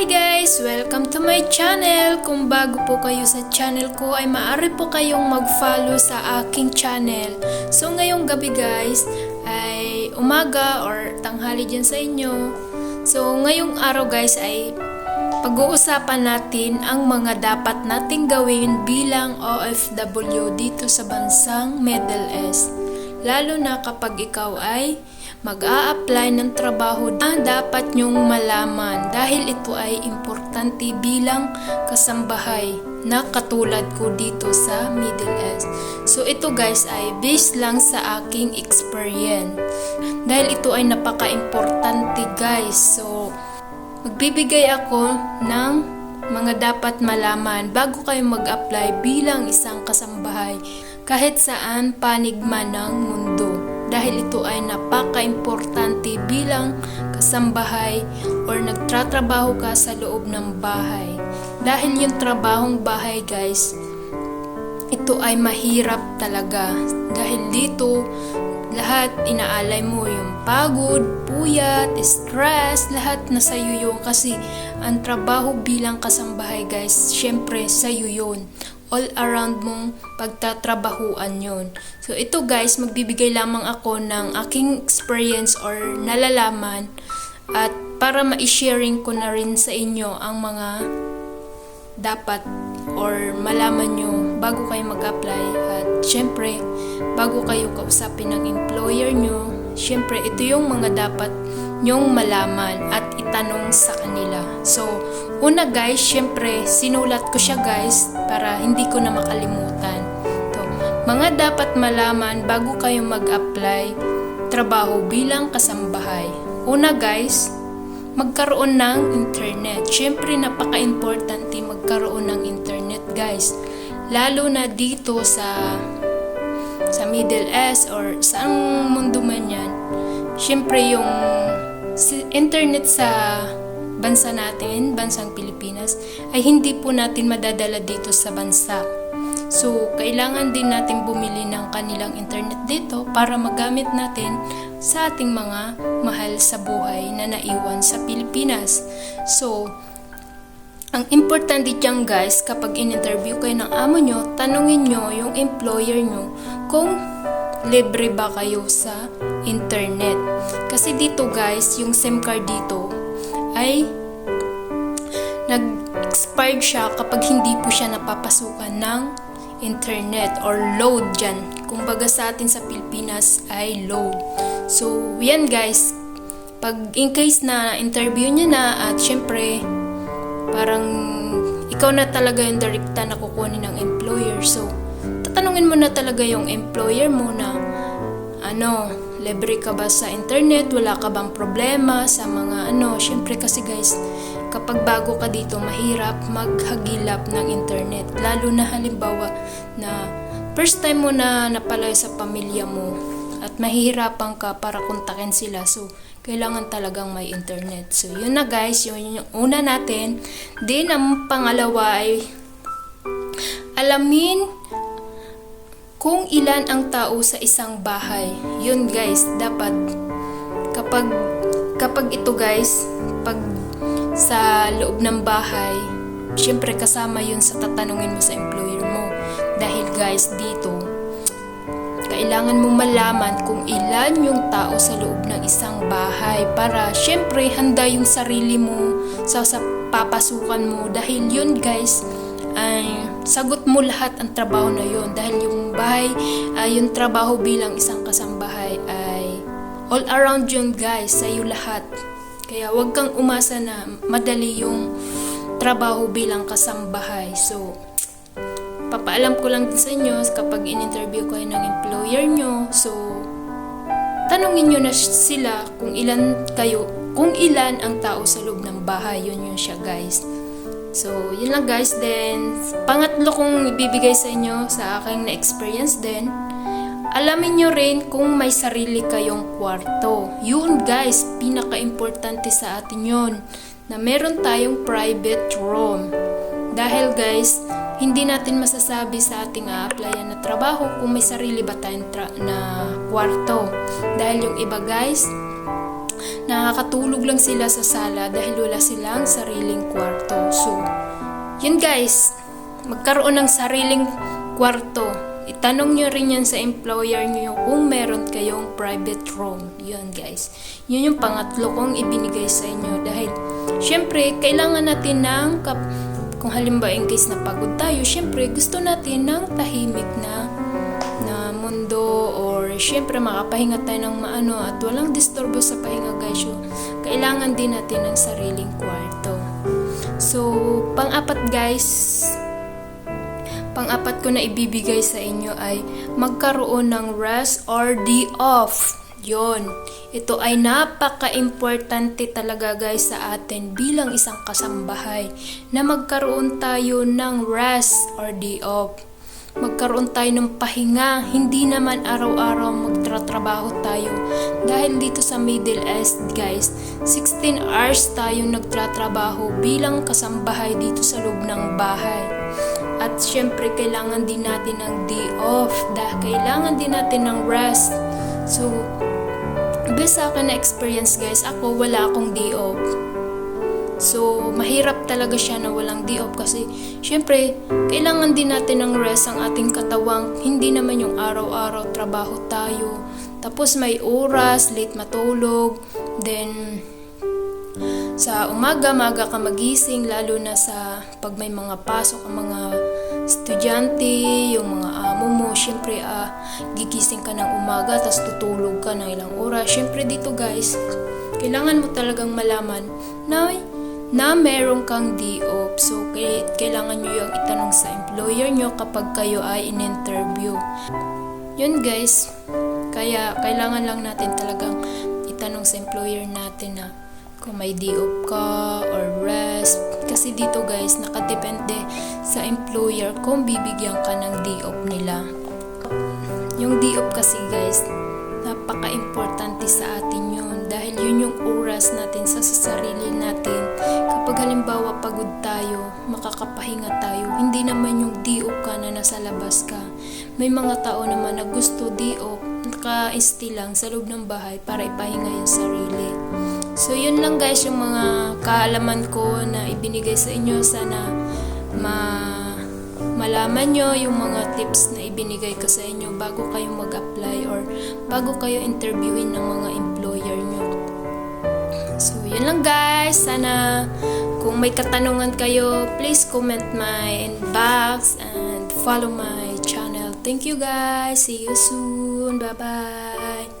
Hi guys! Welcome to my channel! Kung bago po kayo sa channel ko ay maaari po kayong mag-follow sa aking channel. So ngayong gabi guys ay umaga or tanghali dyan sa inyo. So ngayong araw guys ay pag-uusapan natin ang mga dapat nating gawin bilang OFW dito sa bansang Middle East. Lalo na kapag ikaw ay mag-a-apply ng trabaho na dapat nyong malaman dahil ito ay importante bilang kasambahay na katulad ko dito sa Middle East. So ito guys ay based lang sa aking experience. Dahil ito ay napaka-importante guys. So magbibigay ako ng mga dapat malaman bago kayo mag-apply bilang isang kasambahay kahit saan panig man ng mundo dahil ito ay napaka-importante bilang kasambahay or nagtratrabaho ka sa loob ng bahay. Dahil yung trabahong bahay guys, ito ay mahirap talaga. Dahil dito, lahat inaalay mo yung pagod, puyat, stress, lahat na sa'yo yun. Kasi ang trabaho bilang kasambahay guys, syempre sa'yo yun all around mong pagtatrabahuan yon. So ito guys, magbibigay lamang ako ng aking experience or nalalaman at para ma-sharing ko na rin sa inyo ang mga dapat or malaman nyo bago kayo mag-apply at syempre bago kayo kausapin ng employer nyo syempre ito yung mga dapat nyong malaman at itanong sa kanila. So, una guys, syempre, sinulat ko siya guys para hindi ko na makalimutan. To, mga dapat malaman bago kayo mag-apply trabaho bilang kasambahay. Una guys, magkaroon ng internet. Syempre, napaka-importante magkaroon ng internet guys. Lalo na dito sa sa Middle East or saang mundo man yan. Syempre, yung internet sa bansa natin, bansang Pilipinas, ay hindi po natin madadala dito sa bansa. So, kailangan din natin bumili ng kanilang internet dito para magamit natin sa ating mga mahal sa buhay na naiwan sa Pilipinas. So, ang importante dyan guys, kapag in-interview kayo ng amo nyo, tanungin nyo yung employer nyo kung libre ba kayo sa internet. Kasi dito guys, yung SIM card dito ay nag-expired siya kapag hindi po siya napapasukan ng internet or load dyan. Kumbaga sa atin sa Pilipinas ay load. So, yan guys. Pag in case na interview niya na at syempre parang ikaw na talaga yung direkta na kukunin ng employer. So, tatanungin mo na talaga yung employer mo na ano, libre ka ba sa internet? Wala ka bang problema sa mga ano? Syempre kasi guys, kapag bago ka dito, mahirap maghagilap ng internet. Lalo na halimbawa na first time mo na napalay sa pamilya mo at mahihirapan ka para kontakin sila. So, kailangan talagang may internet. So, yun na guys, yun yung una natin. Then, ang pangalawa ay alamin kung ilan ang tao sa isang bahay. Yun guys, dapat kapag kapag ito guys, pag sa loob ng bahay, syempre kasama yun sa tatanungin mo sa employer mo. Dahil guys, dito, kailangan mong malaman kung ilan yung tao sa loob ng isang bahay para syempre handa yung sarili mo sa, sa papasukan mo dahil yun guys ay sagot mo lahat ang trabaho na yun dahil yung bahay uh, yung trabaho bilang isang kasambahay ay all around yun guys sa iyo lahat kaya wag kang umasa na madali yung trabaho bilang kasambahay so papaalam ko lang sa inyo kapag in-interview kayo ng employer nyo. So, tanungin nyo na sila kung ilan kayo, kung ilan ang tao sa loob ng bahay. Yun yun siya guys. So, yun lang guys. Then, pangatlo kong ibibigay sa inyo sa aking na-experience din. Alamin nyo rin kung may sarili kayong kwarto. Yun guys, pinaka-importante sa atin yun. Na meron tayong private room. Dahil guys, hindi natin masasabi sa ating a-applyan na trabaho kung may sarili ba tayong na kwarto. Dahil yung iba guys, nakakatulog lang sila sa sala dahil wala silang sariling kwarto. So, yun guys, magkaroon ng sariling kwarto. Itanong nyo rin yan sa employer nyo kung meron kayong private room. Yun guys. Yun yung pangatlo kong ibinigay sa inyo dahil syempre kailangan natin ng kap- kung halimbawa in case na pagod tayo, syempre gusto natin ng tahimik na syempre makapahinga tayo ng maano at walang disturbo sa pahinga guys. So, kailangan din natin ng sariling kwarto. So, pang-apat guys, pang-apat ko na ibibigay sa inyo ay magkaroon ng rest or day off. Yon. Ito ay napaka-importante talaga guys sa atin bilang isang kasambahay na magkaroon tayo ng rest or day off. Magkaroon tayo ng pahinga, hindi naman araw-araw magtratrabaho tayo. Dahil dito sa Middle East guys, 16 hours tayong nagtratrabaho bilang kasambahay dito sa loob ng bahay. At syempre, kailangan din natin ng day off. Dahil kailangan din natin ng rest. So, based sa akin na experience guys, ako wala akong day off. So, mahirap talaga siya na walang day off kasi syempre, kailangan din natin ng rest ang ating katawang. Hindi naman yung araw-araw trabaho tayo. Tapos may oras, late matulog. Then, sa umaga, maga ka magising, lalo na sa pag may mga pasok ang mga estudyante, yung mga amo mo, syempre ah, gigising ka ng umaga, tapos tutulog ka ng ilang oras. Syempre dito guys, kailangan mo talagang malaman na na meron kang off. So, kailangan nyo yung itanong sa employer nyo kapag kayo ay in-interview. Yun guys, kaya kailangan lang natin talagang itanong sa employer natin na kung may off ka or rest. Kasi dito guys, nakadepende sa employer kung bibigyan ka ng off nila. Yung off kasi guys, napaka-importante sa atin dahil yun yung oras natin sa, sa sarili natin. Kapag halimbawa pagod tayo, makakapahinga tayo, hindi naman yung off ka na nasa labas ka. May mga tao naman na gusto day off, naka-stay lang sa loob ng bahay para ipahinga yung sarili. So yun lang guys yung mga kaalaman ko na ibinigay sa inyo. Sana ma malaman nyo yung mga tips na ibinigay ko sa inyo bago kayo mag-apply or bago kayo interviewin ng mga employer yun lang guys. Sana kung may katanungan kayo, please comment my inbox and follow my channel. Thank you guys. See you soon. Bye-bye.